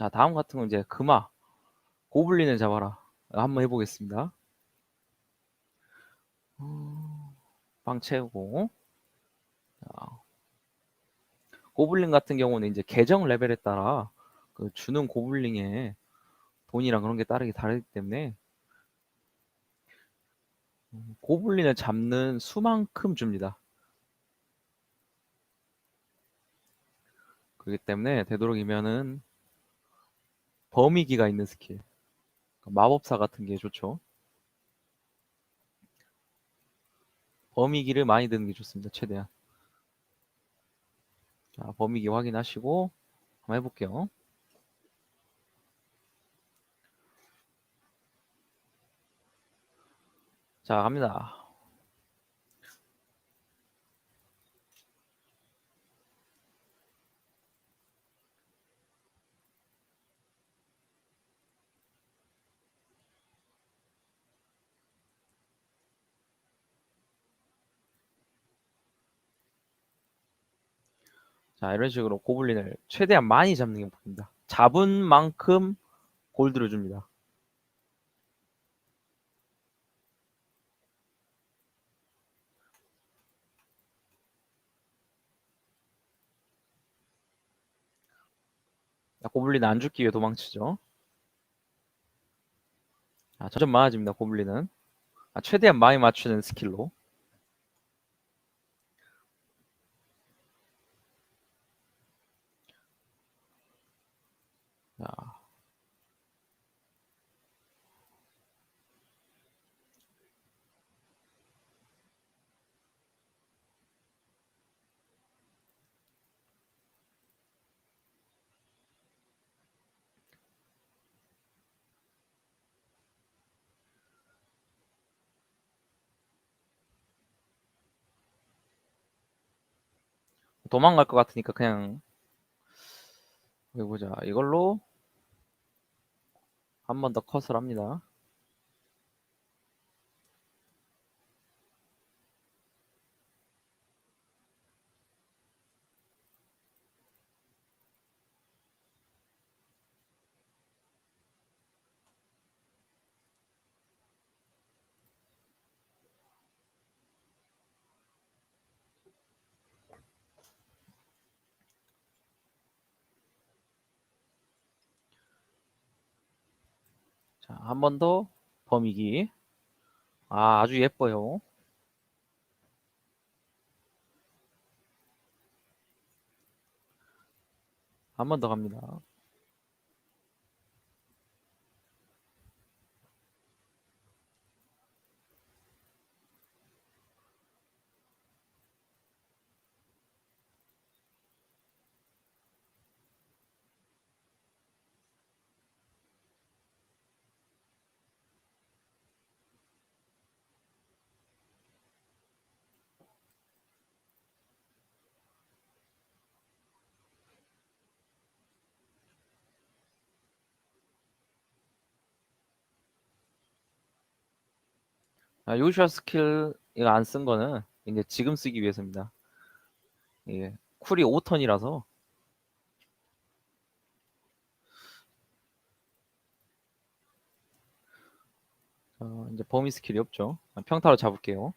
자, 다음 같은 건 이제 금화. 고블린을 잡아라. 한번 해보겠습니다. 어, 빵 채우고. 자, 고블린 같은 경우는 이제 계정 레벨에 따라 그 주는 고블린의 돈이랑 그런 게 다르게 다르기 때문에 음, 고블린을 잡는 수만큼 줍니다. 그렇기 때문에 되도록이면은 범위기가 있는 스킬 마법사 같은 게 좋죠. 범위기를 많이 드는 게 좋습니다. 최대한. 자, 범위기 확인하시고 한번 해볼게요. 자, 갑니다. 자, 이런 식으로 고블린을 최대한 많이 잡는 게 목표입니다. 잡은 만큼 골드를 줍니다. 자, 고블린 안 죽기 위해 도망치죠. 자, 점점 많아집니다, 고블린은. 아, 최대한 많이 맞추는 스킬로. 도망갈 것 같으니까 그냥 여기 보자. 이걸로 한 번 더 컷을 합니다. 자, 한 번 더 범위기. 아, 아주 예뻐요. 한 번 더 갑니다. 아, 요슈아 스킬 이거 안 쓴 거는 이제 지금 쓰기 위해서입니다. 이게 쿨이 5턴이라서 어, 이제 범위 스킬이 없죠. 아, 평타로 잡을게요.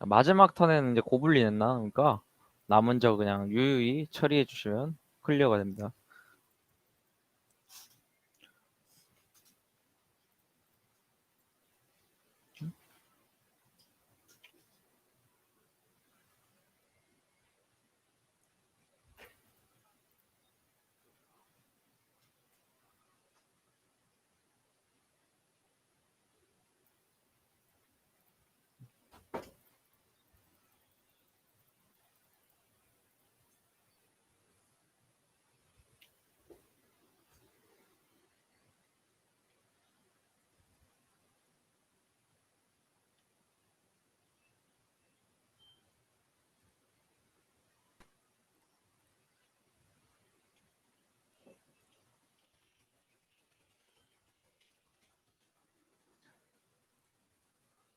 마지막 턴에는 이제 고블린 했나? 그러니까 남은 저 그냥 유유히 처리해 주시면 클리어가 됩니다.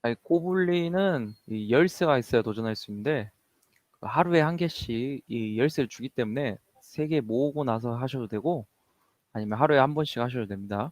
아니 고블린은 이 열쇠가 있어야 도전할 수 있는데 그 하루에 한 개씩 이 열쇠를 주기 때문에 세 개 모으고 나서 하셔도 되고 아니면 하루에 한 번씩 하셔도 됩니다.